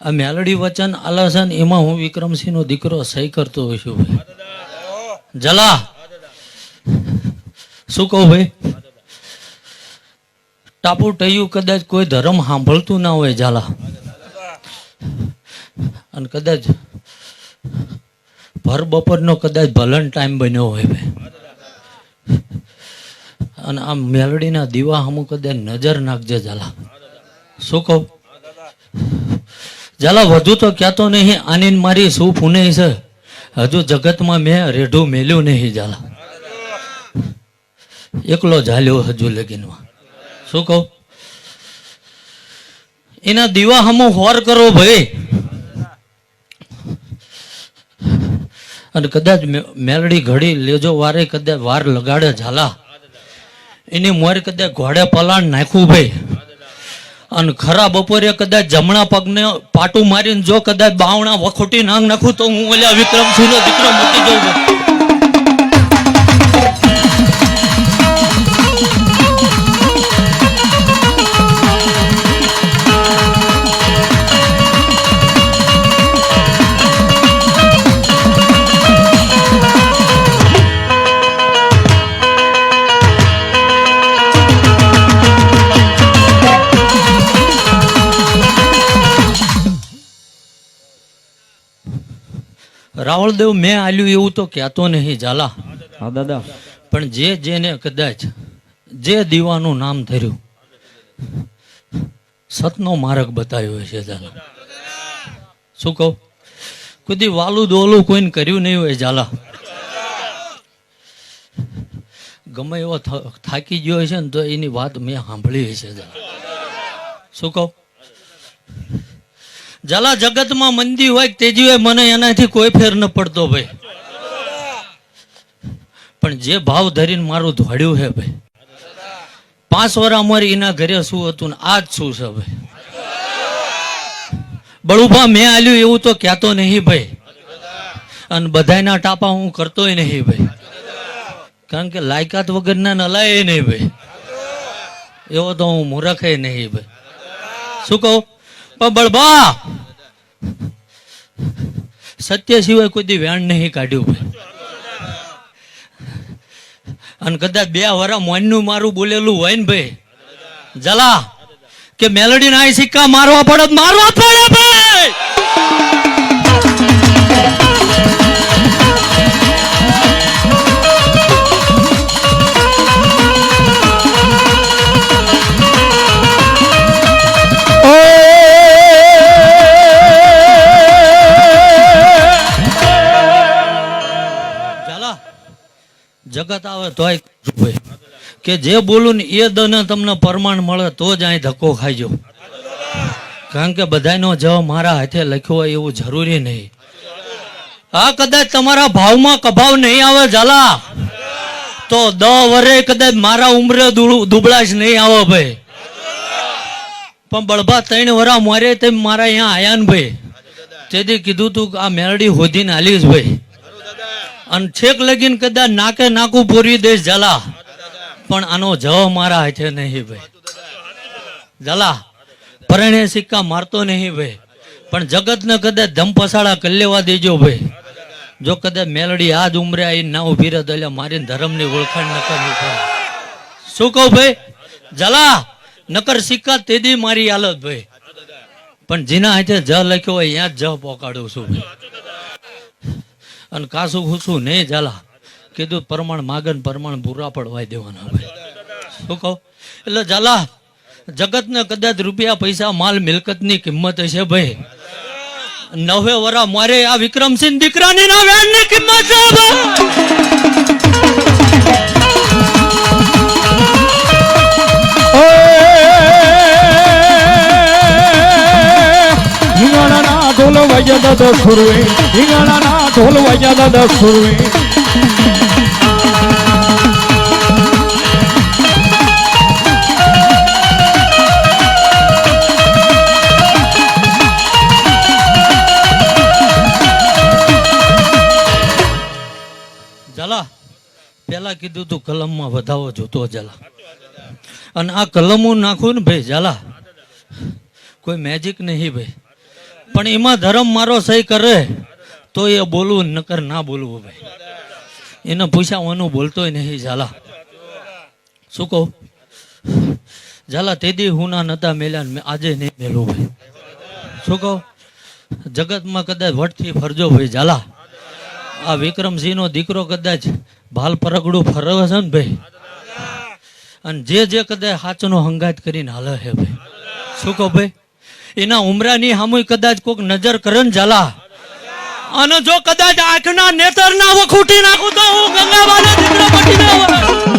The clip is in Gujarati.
આ મેલડી વચન આલાસન એમાં હું વિક્રમસિંહનો દીકરો સહી કરતો હોઉં છું ભાઈ. જલા! શું કહું ભાઈ? ટાપુ ટયું કદાચ કોઈ ધર્મ સાંભળતું ના હોય ઝાલા અને કદાચ ભર બપોરનો કદાચ ભલન ટાઈમ બન્યો હોય ભાઈ. અને આ મેલડીના દીવા હમું કદાચ નજર નાખજે ઝાલા શું કહું? ઝાલા, વધુ તો કહેતો નહીં આની ને મારી શું ફૂને છે. હજુ જગતમાં મેં રેઢું મેલ્યું નહીં જલા એકલો ઝાલ્યો હજુ લગીનમાં. શું કહું? એના દીવા હમો હોર કરો ભાઈ. અને કદાચ મેલડી ઘડી લેજો વારે કદાચ વાર લગાડે ઝાલા. એની મોર કદાચ ઘોડે પલાણ નાખવું ભાઈ. અને ખરા બપોરે કદાચ જમણા પગને પાટું મારીને જો કદાચ બાવણા વખોટી નાંગ નાખું તો હું ઓલા વિક્રમ છું ને દીકરો મૂકી જઉં રાવળદેવ મેં આલ્યું એવું તો કહેતો નહીં ઝાલા. હા દાદા. પણ જે જેને કદાચ જે દીવાનું નામ ધર્યું સતનો માર્ગ બતાવ્યો છે ઝાલા. શું કહું? કદી વાલું દોલું કોઈને કર્યું નહીં હોય ઝાલા. ગમે એવો થાકી ગયો છે ને તો એની વાત મેં સાંભળી છે ઝાલા. શું કહું? ઝાલા જગતમાં મંદી હોય તેજી હોય, મને એનાથી કોઈ ફેર ન પડતો ભાઈ. પણ જે ભાવ ધરીને મારું ધોડ્યું છે ભાઈ. પાંચ વર્ષ અમારી એના ઘરે શું હતું ને આજ શું છે ભાઈ. બળુભા મેં આલ્યું એવું તો કહેતો નહીં ભાઈ. અને બધાયના ટાપા હું કરતોય નહીં ભાઈ. કારણ કે લાયકાત વગરના નલાય નહીં ભાઈ. એવો તો હું મૂરખે નહીં ભાઈ. શું કહું? પણ બળબા સત્ય સિવાય કોઈ દી વેણ નહીં કાઢ્યું અને કદાચ બે વરા મોનનું મારું બોલેલું હોય ને ભાઈ. જલા, કે મેલડી ના સિક્કા મારવા પડે મારવા પડે ભાઈ. જગત આવે તોય કે જે બોલું ને એ દને તમને પ્રમાણ મળે તો જ અહીં ધક્કો ખાઈજો કારણ કે બધાનો જવાબ મારા હાથે લખ્યો હોય એવું જરૂરી નહીં. આ કદાચ તમારા ભાવમાં કભાવ નહીં આવે ઝાલા. તો દ વરે કદાચ મારા ઉમરે દુબળાશ નહીં આવે ભાઈ. પણ બળભા ત્રણ વરા મારે તેમ મારા અહીંયા આયા ને ભાઈ. તેથી કીધું તું કે આ મેરડી હોધીને આલીશ ભાઈ. અને છેક લગીન કદાચ નાકે નાકું પૂરી દેશ જલા પણ આનો જવાબ મારા હાથે નહીં ભાઈ. જલા પરણે સિક્કા મારતો નહીં ભાઈ. પણ જગતને કદાચ ધમપસાડા કરી લેવા દેજો ભાઈ. જો કદાચ મેલડી આ ઉમરે આવીને ના ઊભી રહે એટલે મારી ધર્મની ઓળખાણ ન કરવી પડે. શું કહું ભાઈ? જલા નકર સિક્કા તેદી મારી હાલત ભાઈ. પણ જીના હાથે જ લખ્યો હોય ત્યાં જ જ પોકાડું છું ભાઈ. અને કાસું ખુશું ને જાલા કીધું, પરમાણ માગન, પ્રમાણ પૂરા પડવાય દેવાના શું કહો? એટલે ઝાલા, જગતને કદાચ રૂપિયા, પૈસા, માલ, મિલકતની કિંમત હશે ભાઈ. નવે વરા મારે આ વિક્રમસિંહ દીકરાની ના વેણની કિંમત છે ભાઈ. હિંગણાના ઢોલ વાગ્યા દાદા ઝાલા, પેલા કીધું તું કલમમાં વધાવો જોતો જલા અને આ કલમો નાખું ને ભાઈ, ઝાલા. કોઈ મેજિક નહીં ભાઈ. પણ એમાં ધર્મ મારો સહી કરે. તો એ બોલવું નકર ના બોલવું ભાઈ. એને પૂછાવાનું બોલતોય નહીં, ઝાલા. શું કહું? ઝાલા તેદી હુના નતા મેલ્યા ને મેં આજે નહીં મેલું ભાઈ. શું કહું? જગતમાં કદાચ વટથી ફરજો ભાઈ, ઝાલા. આ વિક્રમસિંહનો દીકરો કદાચ ભાલ પરગડું ફરવે છે ને ભાઈ. અને જે જે કદાચ હાચનો હંગાત કરીને હાલે છે ભાઈ. શું કહો ભાઈ? એના ઉમરાની સામુય કદાચ કોઈક નજર કરે ને, ઝાલા. અને જો કદાચ આંખના નેતર ના વખૂટી નાખું તો હું ગંગાબાના દીકરો પટી